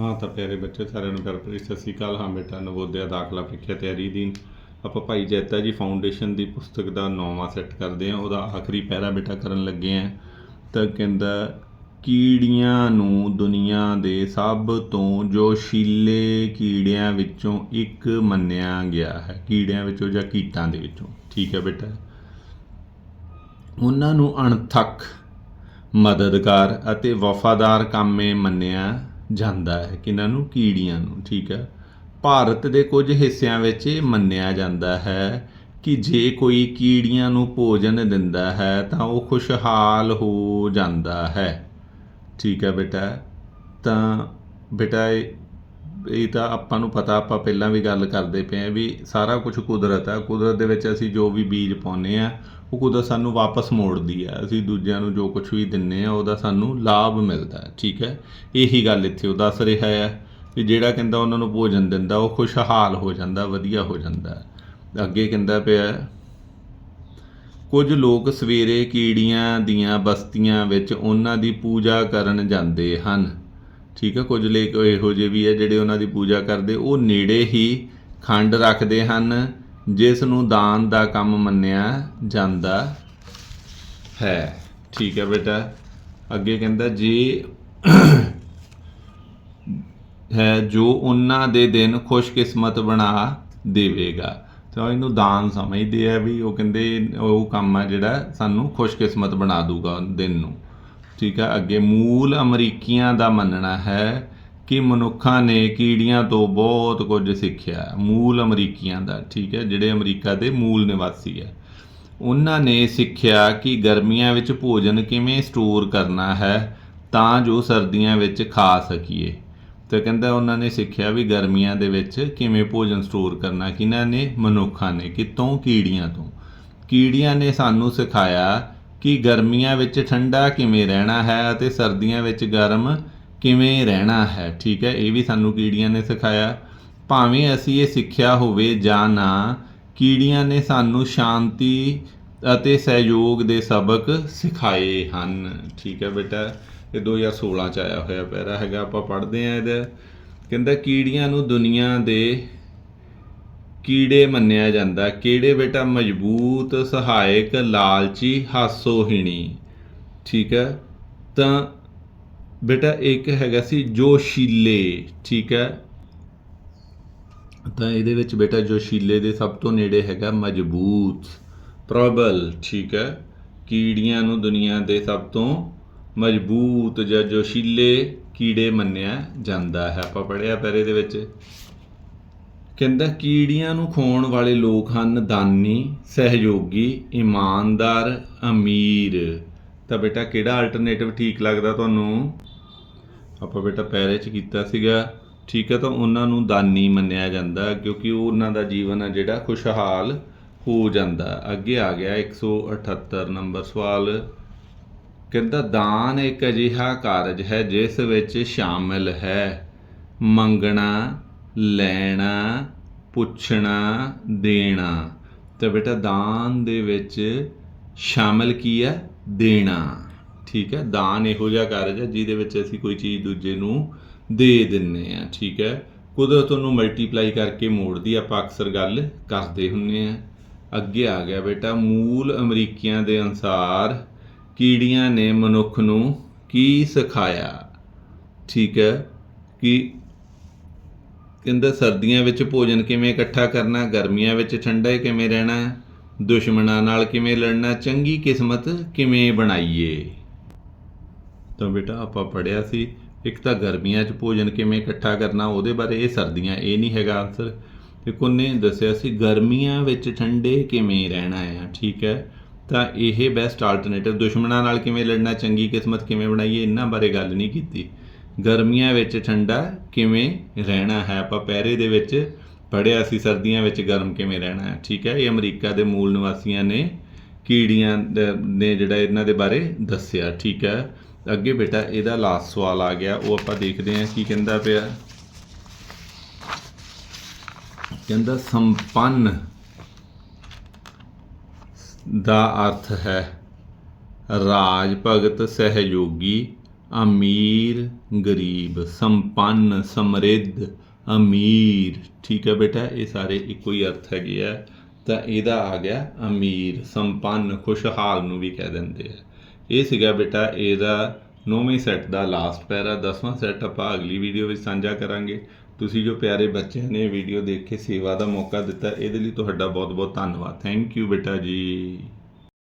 ਹਾਂ, ਤਾਂ ਪਿਆਰੇ ਬੱਚੇ, ਸਾਰਿਆਂ ਨੂੰ ਪਿਆਰ ਭਰੀ ਸਤਿ ਸ਼੍ਰੀ ਅਕਾਲ। ਹਾਂ, ਬੇਟਾ ਨਵੋਦਿਆ ਦਾਖਲਾ ਪ੍ਰੀਖਿਆ ਤਿਆਰੀ ਦੀ ਆਪਾਂ ਭਾਈ ਜੈਤਾ ਜੀ ਫਾਊਂਡੇਸ਼ਨ ਦੀ ਪੁਸਤਕ ਦਾ ਨੌਵਾਂ ਸੈੱਟ ਕਰਦੇ ਹਾਂ। ਉਹਦਾ ਆਖਰੀ ਪੈਰਾ ਬੇਟਾ ਕਰਨ ਲੱਗੇ ਹਾਂ। ਤਾਂ ਕਹਿੰਦਾ, ਕੀੜੀਆਂ ਨੂੰ ਦੁਨੀਆ ਦੇ ਸਭ ਤੋਂ ਜੋਸ਼ੀਲੇ ਕੀੜਿਆਂ ਵਿੱਚੋਂ ਇੱਕ ਮੰਨਿਆ ਗਿਆ ਹੈ। ਕੀੜਿਆਂ ਵਿੱਚੋਂ ਜਾਂ ਕੀਟਾਂ ਦੇ ਵਿੱਚੋਂ। ਠੀਕ ਹੈ ਬੇਟਾ। ਉਹਨਾਂ ਨੂੰ ਅਣਥੱਕ, ਮਦਦਗਾਰ ਅਤੇ ਵਫਾਦਾਰ ਕਾਮੇ ਮੰਨਿਆ ਜਾਂਦਾ ਹੈ ਕਿਨਾਂ ਨੂੰ? ਕੀੜੀਆਂ ਨੂੰ, ਠੀਕ ਹੈ? ਭਾਰਤ ਦੇ ਕੁਝ ਹਿੱਸਿਆਂ ਵਿੱਚ ਇਹ ਮੰਨਿਆ ਜਾਂਦਾ ਹੈ ਕਿ ਜੇ ਕੋਈ ਕੀੜੀਆਂ ਨੂੰ ਭੋਜਨ ਦਿੰਦਾ ਹੈ ਤਾਂ ਉਹ ਖੁਸ਼ਹਾਲ ਹੋ ਜਾਂਦਾ ਹੈ। ਠੀਕ ਹੈ ਬੇਟਾ, ਤਾਂ ਬੇਟਾ, ਇਹ ਇਹ ਤਾਂ ਆਪਾਂ ਨੂੰ ਪਤਾ, ਆਪਾਂ ਪਹਿਲਾਂ ਵੀ ਗੱਲ ਕਰਦੇ ਪਏ ਆ ਵੀ ਸਾਰਾ ਕੁਝ ਕੁਦਰਤ ਆ ਕੁਦਰਤ ਦੇ ਵਿੱਚ ਅਸੀਂ ਜੋ ਵੀ ਬੀਜ ਪਾਉਂਦੇ ਆ ਉਹ ਕੁਦਰਤ ਸਾਨੂੰ ਵਾਪਸ ਮੋੜਦੀ ਹੈ। ਅਸੀਂ ਦੂਜਿਆਂ ਨੂੰ ਜੋ ਕੁਝ ਵੀ ਦਿੰਨੇ ਆ, ਉਹਦਾ ਸਾਨੂੰ ਲਾਭ ਮਿਲਦਾ ਹੈ, ਠੀਕ ਹੈ? ਇਹੀ ਗੱਲ ਇੱਥੇ ਉਹ ਦੱਸ ਰਿਹਾ ਹੈ ਵੀ ਜਿਹੜਾ ਕਹਿੰਦਾ ਉਹਨਾਂ ਨੂੰ ਭੋਜਨ ਦਿੰਦਾ, ਉਹ ਖੁਸ਼ਹਾਲ ਹੋ ਜਾਂਦਾ, ਵਧੀਆ ਹੋ ਜਾਂਦਾ ਅੱਗੇ ਕਹਿੰਦਾ ਪਿਆ ਕੁਝ ਲੋਕ ਸਵੇਰੇ ਕੀੜੀਆਂ ਦੀਆਂ ਬਸਤੀਆਂ ਵਿੱਚ ਉਹਨਾਂ ਦੀ ਪੂਜਾ ਕਰਨ ਜਾਂਦੇ ਹਨ। ਠੀਕ ਹੈ, ਕੁਝ ਲੋਕ ਇਹੋ ਜਿਹੇ ਵੀ ਹੈ ਜਿਹੜੇ ਉਹਨਾਂ ਦੀ ਪੂਜਾ ਕਰਦੇ, ਉਹ ਨੇੜੇ ਹੀ ਖੰਡ ਰੱਖਦੇ ਹਨ ਜਿਸ ਨੂੰ ਦਾਨ ਦਾ ਕੰਮ ਮੰਨਿਆ ਜਾਂਦਾ ਹੈ। ਠੀਕ ਹੈ ਬੇਟਾ। ਅੱਗੇ ਕਹਿੰਦਾ, ਜੇ ਹੈ ਜੋ ਉਹਨਾਂ ਦੇ ਦਿਨ ਖੁਸ਼ਕਿਸਮਤ ਬਣਾ ਦੇਵੇਗਾ। ਤਾਂ ਇਹਨੂੰ ਦਾਨ ਸਮਝਦੇ ਆ ਵੀ ਉਹ ਕਹਿੰਦੇ ਉਹ ਕੰਮ ਆ ਜਿਹੜਾ ਸਾਨੂੰ ਖੁਸ਼ਕਿਸਮਤ ਬਣਾ ਦੂਗਾ ਦਿਨ ਨੂੰ। ਠੀਕ ਹੈ ਅੱਗੇ ਮੂਲ ਅਮਰੀਕੀਆਂ ਦਾ ਮੰਨਣਾ ਹੈ ਕਿ ਮਨੁੱਖਾਂ ਨੇ ਕੀੜੀਆਂ ਤੋਂ ਬਹੁਤ ਕੁਝ ਸਿੱਖਿਆ ਮੂਲ ਅਮਰੀਕੀਆਂ ਦਾ, ਠੀਕ ਹੈ? ਜਿਹੜੇ ਅਮਰੀਕਾ ਦੇ ਮੂਲ ਨਿਵਾਸੀ ਹੈ। ਉਹਨਾਂ ਨੇ ਸਿੱਖਿਆ ਕਿ ਗਰਮੀਆਂ ਵਿੱਚ ਭੋਜਨ ਕਿਵੇਂ ਸਟੋਰ ਕਰਨਾ ਹੈ ਤਾਂ ਜੋ ਸਰਦੀਆਂ ਵਿੱਚ ਖਾ ਸਕੀਏ। ਤੇ ਕਹਿੰਦਾ ਉਹਨਾਂ ਨੇ ਸਿੱਖਿਆ ਵੀ ਗਰਮੀਆਂ ਦੇ ਵਿੱਚ ਕਿਵੇਂ ਭੋਜਨ ਸਟੋਰ ਕਰਨਾ, ਕਿਹਨਾਂ ਨੇ? ਮਨੁੱਖਾਂ ਨੇ, ਕਿਤੋਂ? ਕੀੜੀਆਂ ਤੋਂ। ਕੀੜੀਆਂ ਨੇ ਸਾਨੂੰ ਸਿਖਾਇਆ ਕਿ ਗਰਮੀਆਂ ਵਿੱਚ ਠੰਡਾ ਕਿਵੇਂ ਰਹਿਣਾ ਹੈ ਅਤੇ ਸਰਦੀਆਂ ਵਿੱਚ ਗਰਮ ਕਿਵੇਂ ਰਹਿਣਾ ਹੈ, ਠੀਕ ਹੈ? ਇਹ ਵੀ ਸਾਨੂੰ ਕੀੜੀਆਂ ਨੇ ਸਿਖਾਇਆ। ਭਾਵੇਂ ਅਸੀਂ ਇਹ ਸਿੱਖਿਆ ਹੋਵੇ ਜਾਂ ਨਾ, ਕੀੜੀਆਂ ਨੇ ਸਾਨੂੰ ਸ਼ਾਂਤੀ ਅਤੇ ਸਹਿਯੋਗ ਦੇ ਸਬਕ ਸਿਖਾਏ ਹਨ। ਠੀਕ ਹੈ ਬੇਟਾ, ਇਹ 2016 ਚ ਆਇਆ ਹੋਇਆ ਪੈਰਾ ਹੈਗਾ, ਆਪਾਂ ਪੜ੍ਹਦੇ ਆਂ ਇਹਦਾ। ਕਹਿੰਦਾ, ਕੀੜੀਆਂ ਨੂੰ ਦੁਨੀਆ ਦੇ ਕੀੜੇ ਮੰਨਿਆ ਜਾਂਦਾ। ਕਿਹੜੇ ਬੇਟਾ? ਮਜ਼ਬੂਤ, ਸਹਾਇਕ, ਲਾਲਚੀ, ਹਾਸੋਹੀਣੀ। ਠੀਕ ਹੈ? ਤਾਂ ਬੇਟਾ ਇੱਕ ਹੈਗਾ ਸੀ ਜੋਸ਼ੀਲੇ, ਠੀਕ ਹੈ? ਤਾਂ ਇਹਦੇ ਵਿੱਚ ਬੇਟਾ ਜੋਸ਼ੀਲੇ ਦੇ ਸਭ ਤੋਂ ਨੇੜੇ ਹੈਗਾ ਮਜ਼ਬੂਤ, ਪ੍ਰੋਬਲ, ਠੀਕ ਹੈ? ਕੀੜੀਆਂ ਨੂੰ ਦੁਨੀਆ ਦੇ ਸਭ ਤੋਂ ਮਜ਼ਬੂਤ ਜਾਂ ਜੋਸ਼ੀਲੇ ਕੀੜੇ ਮੰਨਿਆ ਜਾਂਦਾ ਹੈ। ਆਪਾਂ ਪੜਿਆ ਪਹਿਰੇ ਦੇ ਵਿੱਚ। ਕਹਿੰਦਾ, ਕੀੜੀਆਂ ਨੂੰ ਖਾਣ ਵਾਲੇ ਲੋਕ ਹਨ ਦਾਨੀ, ਸਹਿਯੋਗੀ, ਇਮਾਨਦਾਰ, ਅਮੀਰ। ਤਾਂ ਬੇਟਾ ਕਿਹੜਾ ਅਲਟਰਨੇਟਿਵ ਠੀਕ ਲੱਗਦਾ ਤੁਹਾਨੂੰ? ਆਪਾਂ ਬੇਟਾ ਪੈਰੇ ਚ ਕੀਤਾ ਸੀਗਾ, ਠੀਕ ਹੈ ਤਾਂ ਉਹਨਾਂ ਨੂੰ ਦਾਨੀ ਮੰਨਿਆ ਜਾਂਦਾ ਕਿਉਂਕਿ ਉਹਨਾਂ ਦਾ ਜੀਵਨ ਹੈ ਜਿਹੜਾ ਖੁਸ਼ਹਾਲ ਹੋ ਜਾਂਦਾ। ਅੱਗੇ ਆ ਗਿਆ 178 ਨੰਬਰ ਸਵਾਲ। ਕਹਿੰਦਾ, ਦਾਨ ਇੱਕ ਅਜਿਹਾ ਕਾਰਜ ਹੈ ਜਿਸ ਵਿੱਚ ਸ਼ਾਮਿਲ ਹੈ। ਮੰਗਣਾ, ਲੈਣਾ, ਪੁੱਛਣਾ, ਦੇਣਾ। ਤੇ ਬੇਟਾ, ਦਾਨ ਦੇ ਵਿੱਚ ਸ਼ਾਮਿਲ ਕੀ ਹੈ? ਦੇਣਾ। ਠੀਕ ਹੈ, ਦਾਨ ਇਹੋ ਜਿਹਾ ਕਾਰਜ ਹੈ ਜਿਹਦੇ ਵਿੱਚ ਅਸੀਂ ਕੋਈ ਚੀਜ਼ ਦੂਜੇ ਨੂੰ ਦੇ ਦਿੰਨੇ ਆ, ਠੀਕ ਹੈ। ਕੁਦਰਤ ਨੂੰ ਮਲਟੀਪਲਾਈ ਕਰਕੇ ਮੋੜਦੀ ਆਪਾਂ ਅਕਸਰ ਗੱਲ ਕਰਦੇ ਹੁੰਨੇ ਆ। ਅੱਗੇ ਆ ਗਿਆ ਬੇਟਾ, ਮੂਲ ਅਮਰੀਕੀਆਂ ਦੇ ਅਨਸਾਰ ਕੀੜੀਆਂ ਨੇ ਮਨੁੱਖ ਨੂੰ ਕੀ ਸਿਖਾਇਆ? ਠੀਕ ਹੈ, ਕਿ ਕਹਿੰਦਾ ਸਰਦੀਆਂ ਵਿੱਚ ਭੋਜਨ ਕਿਵੇਂ ਇਕੱਠਾ ਕਰਨਾ, ਗਰਮੀਆਂ ਵਿੱਚ ਠੰਡਾ ਕਿਵੇਂ ਰਹਿਣਾ, ਦੁਸ਼ਮਣਾਂ ਨਾਲ ਕਿਵੇਂ ਲੜਨਾ, ਚੰਗੀ ਕਿਸਮਤ ਕਿਵੇਂ ਬਣਾਈਏ? ਤਾਂ ਬੇਟਾ ਆਪਾਂ ਪੜਿਆ ਸੀ, ਇੱਕ ਤਾਂ ਗਰਮੀਆਂ 'ਚ ਭੋਜਨ ਕਿਵੇਂ ਇਕੱਠਾ ਕਰਨਾ, ਉਹਦੇ ਬਾਰੇ ਇਹ ਸਰਦੀਆਂ, ਇਹ ਨਹੀਂ ਹੈਗਾ ਆਨਸਰ ਇੱਕ ਉਹਨੇ ਦੱਸਿਆ ਸੀ, ਗਰਮੀਆਂ ਵਿੱਚ ਠੰਡੇ ਕਿਵੇਂ ਰਹਿਣਾ ਹੈ ਠੀਕ ਹੈ? ਤਾਂ ਇਹ ਬੈਸਟ ਆਲਟਰਨੇਟਿਵ ਦੁਸ਼ਮਣਾਂ ਨਾਲ ਕਿਵੇਂ ਲੜਨਾ, ਚੰਗੀ ਕਿਸਮਤ ਕਿਵੇਂ ਬਣਾਈਏ, ਇਹਨਾਂ ਬਾਰੇ ਗੱਲ ਨਹੀਂ ਕੀਤੀ। ਗਰਮੀਆਂ ਵਿੱਚ ਠੰਡਾ ਕਿਵੇਂ ਰਹਿਣਾ ਹੈ, ਆਪਾਂ ਪਹਿਰੇ ਦੇ ਵਿੱਚ ਪੜਿਆ ਸੀ, ਸਰਦੀਆਂ ਵਿੱਚ ਗਰਮ ਕਿਵੇਂ ਰਹਿਣਾ ਹੈ, ਠੀਕ ਹੈ? ਇਹ ਅਮਰੀਕਾ ਦੇ ਮੂਲ ਨਿਵਾਸੀਆਂ ਨੇ, ਕੀੜੀਆਂ ਨੇ ਜਿਹੜਾ ਇਹਨਾਂ ਦੇ ਬਾਰੇ ਦੱਸਿਆ, ਠੀਕ ਹੈ? ਅੱਗੇ ਬੇਟਾ, ਇਹਦਾ ਲਾਸਟ ਸਵਾਲ ਆ ਗਿਆ, ਉਹ ਆਪਾਂ ਦੇਖਦੇ ਹਾਂ ਕੀ ਕਹਿੰਦਾ ਪਿਆ। ਕਹਿੰਦਾ, ਸੰਪੰਨ ਦਾ ਅਰਥ ਹੈ ਰਾਜ ਭਗਤ ਸਹਿਯੋਗੀ, ਅਮੀਰ ਗਰੀਬ, ਸੰਪੰਨ, ਸਮਰਿੱਧ, ਅਮੀਰ। ਠੀਕ ਹੈ ਬੇਟਾ, ਇਹ ਸਾਰੇ ਇੱਕੋ ਹੀ ਅਰਥ ਹੈਗੇ ਆ। ਤਾਂ ਇਹਦਾ ਆ ਗਿਆ ਅਮੀਰ, ਸੰਪੰਨ, ਖੁਸ਼ਹਾਲ ਨੂੰ ਵੀ ਕਹਿ ਦਿੰਦੇ ਆ। ਇਹ ਸੀਗਾ ਬੇਟਾ ਇਹਦਾ ਨੌਵੇਂ ਸੈੱਟ ਦਾ ਲਾਸਟ ਪੈਰਾ, ਦਸਵਾਂ ਸੈੱਟ ਆਪਾਂ ਅਗਲੀ ਵੀਡੀਓ ਵਿੱਚ ਸਾਂਝਾ ਕਰਾਂਗੇ। ਤੁਸੀਂ ਜੋ ਪਿਆਰੇ ਬੱਚਿਆਂ ਨੇ ਵੀਡੀਓ ਦੇਖ ਕੇ ਸੇਵਾ ਦਾ ਮੌਕਾ ਦਿੱਤਾ, ਇਹਦੇ ਲਈ ਤੁਹਾਡਾ ਬਹੁਤ ਬਹੁਤ ਧੰਨਵਾਦ। ਥੈਂਕ ਯੂ ਬੇਟਾ ਜੀ।